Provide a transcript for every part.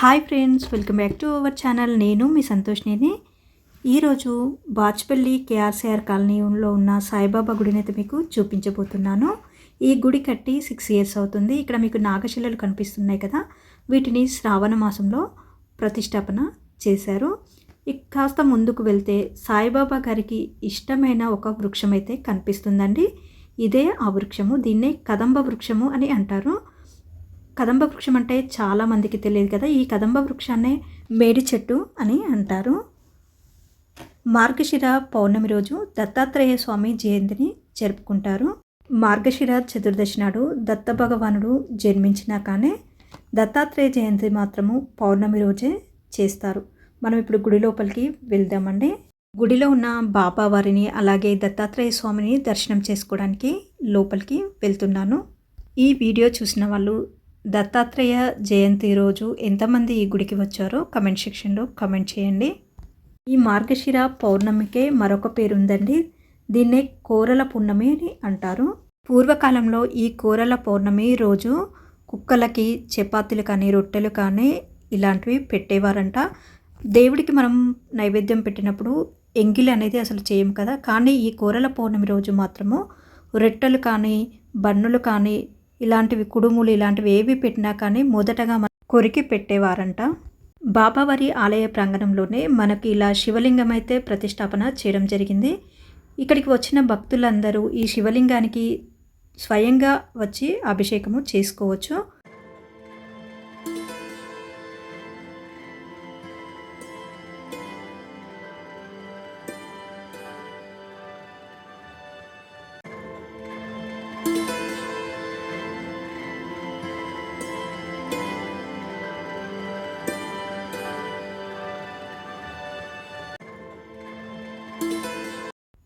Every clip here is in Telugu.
Hi friends welcome back to our channel. నేను మీ సంతోష్నిని. ఈరోజు బాచ్పల్లి కేఆర్సీఆర్ కాలనీలో ఉన్న సాయిబాబా గుడిని అయితే మీకు చూపించబోతున్నాను. ఈ గుడి కట్టి సిక్స్ ఇయర్స్ అవుతుంది. ఇక్కడ మీకు నాగశిలలు కనిపిస్తున్నాయి కదా వీటిని శ్రావణ మాసంలో ప్రతిష్టాపన చేశారు. ఇక కాస్త ముందుకు వెళ్తే సాయిబాబా గారికి ఇష్టమైన ఒక వృక్షం అయితే కనిపిస్తుందండి. ఇదే ఆ వృక్షము దీన్నే కదంబ వృక్షము అని అంటారు. కదంబ వృక్షం అంటే చాలా మందికి తెలియదు కదా. ఈ కదంబ వృక్షాన్నే మేడి చెట్టు అని అంటారు. మార్గశిర పౌర్ణమి రోజు దత్తాత్రేయ స్వామి జయంతిని జరుపుకుంటారు. మార్గశిర చతుర్దశి నాడు దత్త భగవానుడు జన్మించినా కానీ దత్తాత్రేయ జయంతి మాత్రము పౌర్ణమి రోజే చేస్తారు. మనం ఇప్పుడు గుడి లోపలికి వెళ్దామండి. గుడిలో ఉన్న బాబావారిని అలాగే దత్తాత్రేయ స్వామిని దర్శనం చేసుకోవడానికి లోపలికి వెళ్తున్నాను. ఈ వీడియో చూసిన వాళ్ళు దత్తాత్రేయ జయంతి రోజు ఎంతమంది ఈ గుడికి వచ్చారో కమెంట్ సెక్షన్లో కమెంట్ చేయండి. ఈ మార్గశిర పౌర్ణమికే మరొక పేరు ఉందండి దీన్నే కోరల పున్నమి అని అంటారు. పూర్వకాలంలో ఈ కోరల పౌర్ణమి రోజు కుక్కలకి చపాతీలు కానీ రొట్టెలు కానీ ఇలాంటివి పెట్టేవారంట. దేవుడికి మనం నైవేద్యం పెట్టినప్పుడు ఎంగిలి అనేది అసలు చేయం కదా. కానీ ఈ కూరల పౌర్ణమి రోజు మాత్రము రొట్టెలు కానీ బన్నులు కానీ ఇలాంటివి కుడుములు ఇలాంటివి ఏవి పెట్టినా కానీ మొదటగా మన కొరికి పెట్టేవారంట. బాబావారి ఆలయ ప్రాంగణంలోనే మనకి ఇలా శివలింగం అయితే ప్రతిష్టాపన చేయడం జరిగింది. ఇక్కడికి వచ్చిన భక్తులందరూ ఈ శివలింగానికి స్వయంగా వచ్చి అభిషేకము చేసుకోవచ్చు.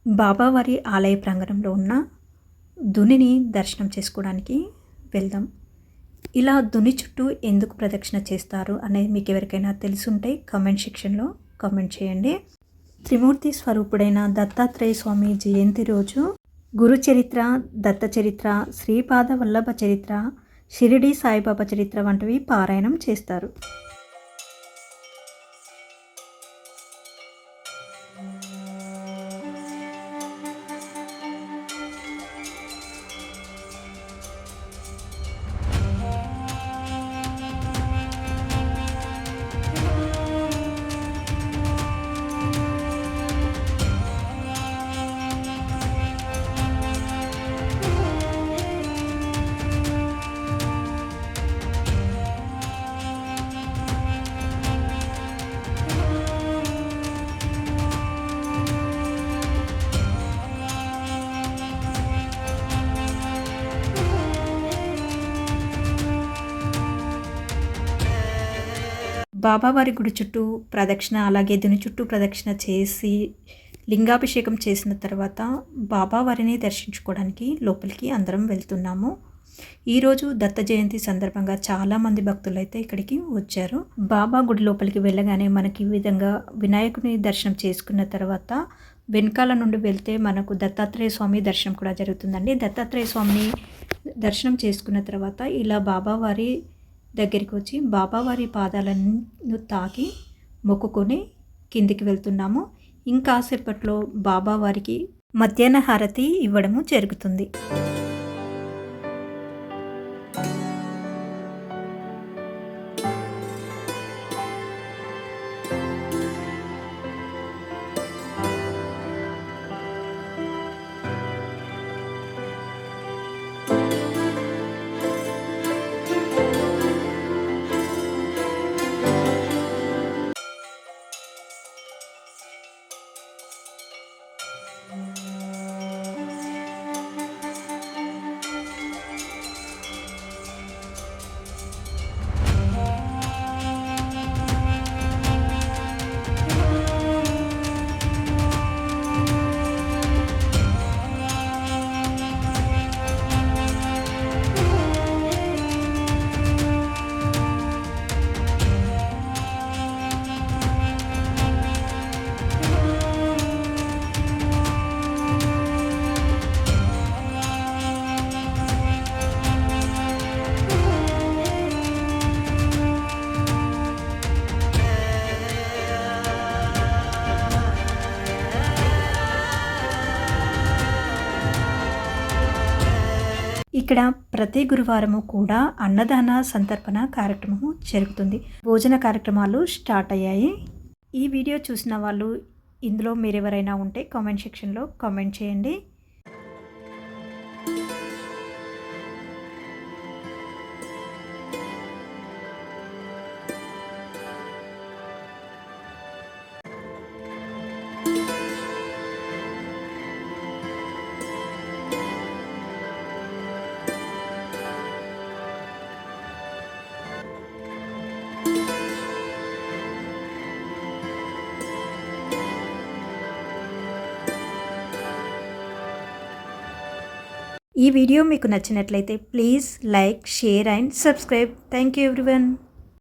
బాబావారి ఆలయ ప్రాంగణంలో ఉన్న దునిని దర్శనం చేసుకోవడానికి వెళ్దాం. ఇలా దుని చుట్టూ ఎందుకు ప్రదక్షిణ చేస్తారు అనేది మీకు ఎవరికైనా తెలుసుంటే కమెంట్ సెక్షన్లో కమెంట్ చేయండి. త్రిమూర్తి స్వరూపుడైన దత్తాత్రేయ స్వామి జయంతి రోజు గురు చరిత్ర దత్త చరిత్ర శ్రీపాద వల్లభ చరిత్ర షిరిడి సాయిబాబా చరిత్ర వంటివి పారాయణం చేస్తారు. బాబావారి గుడి చుట్టూ ప్రదక్షిణ అలాగే దుని చుట్టూ ప్రదక్షిణ చేసి లింగాభిషేకం చేసిన తర్వాత బాబావారిని దర్శించుకోవడానికి లోపలికి అందరం వెళ్తున్నాము. ఈరోజు దత్త జయంతి సందర్భంగా చాలామంది భక్తులు అయితే ఇక్కడికి వచ్చారు. బాబా గుడి లోపలికి వెళ్ళగానే మనకి ఈ విధంగా వినాయకుని దర్శనం చేసుకున్న తర్వాత వెనకాల నుండి వెళ్తే మనకు దత్తాత్రేయ స్వామి దర్శనం కూడా జరుగుతుందండి. దత్తాత్రేయ స్వామిని దర్శనం చేసుకున్న తర్వాత ఇలా బాబావారి దగ్గరికి వచ్చి బాబావారి పాదాలను తాకి మొక్కుకొని కిందికి వెళ్తున్నాము. ఇంకాసేపట్లో బాబావారికి మధ్యాహ్న హారతి ఇవ్వడము జరుగుతుంది. ఇక్కడ ప్రతి గురువారము కూడా అన్నదాన సంతర్పణ కార్యక్రమము జరుగుతుంది. భోజన కార్యక్రమాలు స్టార్ట్ అయ్యాయి. ఈ వీడియో చూసిన వాళ్ళు ఇందులో మీరెవరైనా ఉంటే కామెంట్ సెక్షన్లో కామెంట్ చేయండి. ఈ వీడియో మీకు నచ్చినట్లయితే please like share and subscribe. Thank you everyone